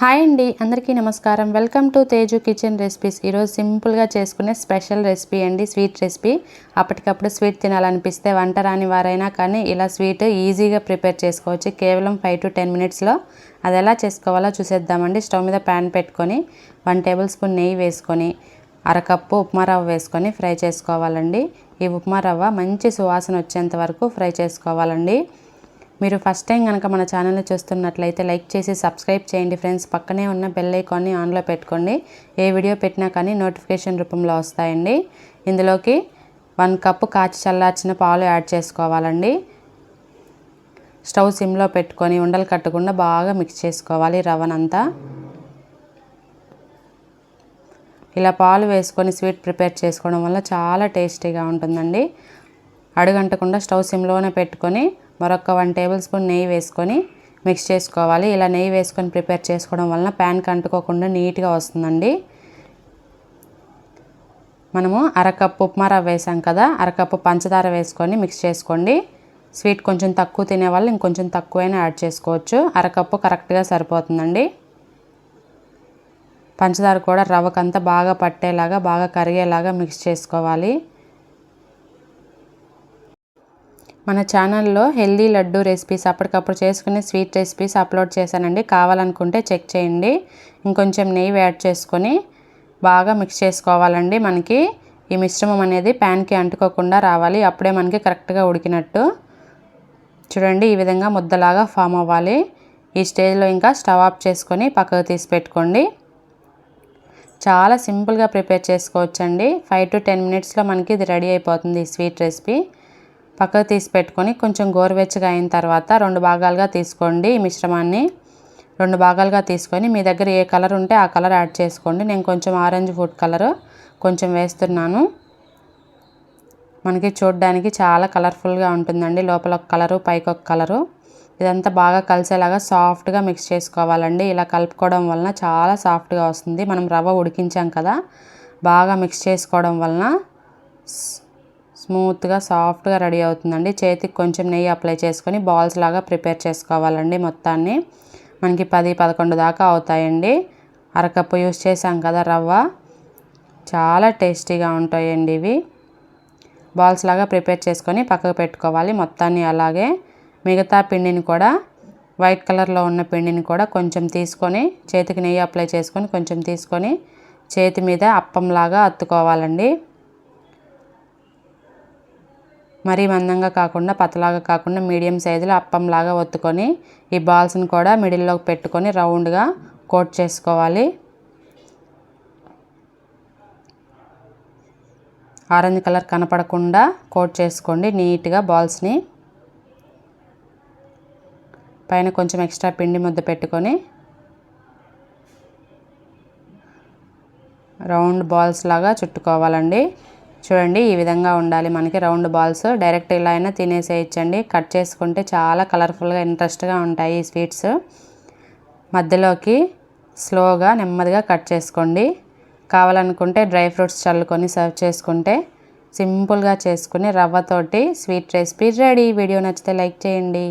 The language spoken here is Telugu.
హాయ్ అండి అందరికీ నమస్కారం. Welcome to Teju kitchen recipes. ఈరోజు సింపుల్గా చేసుకునే స్పెషల్ రెసిపీ అండి స్వీట్ రెసిపీ. అప్పటికప్పుడు స్వీట్ తినాలనిపిస్తే వంట రాని వారైనా కానీ ఇలా స్వీట్ ఈజీగా ప్రిపేర్ చేసుకోవచ్చు. కేవలం ఫైవ్ టు టెన్ మినిట్స్లో అది ఎలా చేసుకోవాలో చూసేద్దామండి. స్టవ్ మీద ప్యాన్ పెట్టుకొని వన్ టేబుల్ స్పూన్ నెయ్యి వేసుకొని అరకప్పు ఉప్మా రవ్వ వేసుకొని ఫ్రై చేసుకోవాలండి. ఈ ఉప్మా రవ్వ మంచి సువాసన వచ్చేంత వరకు ఫ్రై చేసుకోవాలండి. మీరు ఫస్ట్ టైం కనుక మన ఛానల్ని చూస్తున్నట్లయితే లైక్ చేసి సబ్స్క్రైబ్ చేయండి ఫ్రెండ్స్ పక్కనే ఉన్న బెల్ ఐకాన్ని ఆన్లో పెట్టుకోండి. ఏ వీడియో పెట్టినా కానీ నోటిఫికేషన్ రూపంలో వస్తాయండి. ఇందులోకి వన్ కప్పు కాచి చల్లార్చిన పాలు యాడ్ చేసుకోవాలండి. స్టవ్ సిమ్లో పెట్టుకొని ఉండలు కట్టకుండా బాగా మిక్స్ చేసుకోవాలి రవ్వనంతా. ఇలా పాలు వేసుకొని స్వీట్ ప్రిపేర్ చేసుకోవడం వల్ల చాలా టేస్టీగా ఉంటుందండి. అడుగంటకుండా స్టవ్ సిమ్లోనే పెట్టుకొని మరొక వన్ టేబుల్ స్పూన్ నెయ్యి వేసుకొని మిక్స్ చేసుకోవాలి. ఇలా నెయ్యి వేసుకొని ప్రిపేర్ చేసుకోవడం వలన ప్యాన్కి అంటుకోకుండా నీట్గా వస్తుందండి. మనము అరకప్పు ఉప్మా రవ్వ వేసాం కదా అరకప్పు పంచదార వేసుకొని మిక్స్ చేసుకోండి. స్వీట్ కొంచెం తక్కువ తినే వాళ్ళు ఇంకొంచెం తక్కువైనా యాడ్ చేసుకోవచ్చు. అరకప్పు కరెక్ట్గా సరిపోతుందండి. పంచదార కూడా రవ్వకంతా బాగా పట్టేలాగా బాగా కరిగేలాగా మిక్స్ చేసుకోవాలి. మన ఛానల్లో హెల్దీ లడ్డు రెసిపీస్ అప్పటికప్పుడు చేసుకునే స్వీట్ రెసిపీస్ అప్లోడ్ చేశానండి. కావాలనుకుంటే చెక్ చేయండి. ఇంకొంచెం నెయ్యి యాడ్ చేసుకొని బాగా మిక్స్ చేసుకోవాలండి మనకి. ఈ మిశ్రమం అనేది ప్యాన్కి అంటుకోకుండా రావాలి. అప్పుడే మనకి కరెక్ట్గా ఉడికినట్టు. చూడండి ఈ విధంగా ముద్దలాగా ఫామ్ అవ్వాలి. ఈ స్టేజ్లో ఇంకా స్టవ్ ఆఫ్ చేసుకొని పక్కకు తీసి పెట్టుకోండి. చాలా సింపుల్గా ప్రిపేర్ చేసుకోవచ్చండి. ఫైవ్ టు టెన్ మినిట్స్లో మనకి ఇది రెడీ అయిపోతుంది ఈ స్వీట్ రెసిపీ. పక్కకు తీసి పెట్టుకొని కొంచెం గోరువెచ్చగా అయిన తర్వాత రెండు భాగాలుగా తీసుకోండి ఈ మిశ్రమాన్ని. రెండు భాగాలుగా తీసుకొని మీ దగ్గర ఏ కలర్ ఉంటే ఆ కలర్ యాడ్ చేసుకోండి. నేను కొంచెం ఆరెంజ్ ఫుడ్ కలర్ కొంచెం వేస్తున్నాను. మనకి చూడడానికి చాలా కలర్ఫుల్గా ఉంటుందండి. లోపల ఒక కలరు పైకి ఒక కలరు. ఇదంతా బాగా కలిసేలాగా సాఫ్ట్గా మిక్స్ చేసుకోవాలండి. ఇలా కలుపుకోవడం వలన చాలా సాఫ్ట్గా వస్తుంది. మనం రవ్వ ఉడికించాం కదా బాగా మిక్స్ చేసుకోవడం వలన స్మూత్గా సాఫ్ట్గా రెడీ అవుతుందండి. చేతికి కొంచెం నెయ్యి అప్లై చేసుకొని బాల్స్ లాగా ప్రిపేర్ చేసుకోవాలండి మొత్తాన్ని. మనకి పది పదకొండు దాకా అవుతాయండి. అరకప్పు యూస్ చేసాం కదా రవ్వ. చాలా టేస్టీగా ఉంటాయండి ఇవి. బాల్స్ లాగా ప్రిపేర్ చేసుకొని పక్కకు పెట్టుకోవాలి మొత్తాన్ని అలాగే. మిగతా పిండిని కూడా వైట్ కలర్లో ఉన్న పిండిని కూడా కొంచెం తీసుకొని చేతికి నెయ్యి అప్లై చేసుకొని కొంచెం తీసుకొని చేతి మీద అప్పంలాగా అత్తుకోవాలండి. మరీ మందంగా కాకుండా పతలాగా కాకుండా మీడియం సైజులో అప్పంలాగా ఒత్తుకొని ఈ బాల్స్ని కూడా మిడిల్లో పెట్టుకొని రౌండ్గా కోట్ చేసుకోవాలి. ఆరెంజ్ కలర్ కనపడకుండా కోట్ చేసుకోండి నీట్గా బాల్స్ని. పైన కొంచెం ఎక్స్ట్రా పిండి ముద్ద పెట్టుకొని రౌండ్ బాల్స్ లాగా చుట్టుకోవాలండి. చూడండి ఈ విధంగా ఉండాలి. మనకి రౌండ్ బాల్స్ డైరెక్ట్ ఇలా అయినా తినేసేయచ్చండి. కట్ చేసుకుంటే చాలా కలర్ఫుల్గా ఇంట్రెస్ట్గా ఉంటాయి ఈ స్వీట్స్. మధ్యలోకి స్లోగా నెమ్మదిగా కట్ చేసుకోండి. కావాలనుకుంటే డ్రై ఫ్రూట్స్ చల్లుకొని సర్వ్ చేసుకుంటే సింపుల్గా చేసుకుని రవ్వతోటి స్వీట్ రెసిపీ రెడీ. వీడియో నచ్చితే లైక్ చేయండి.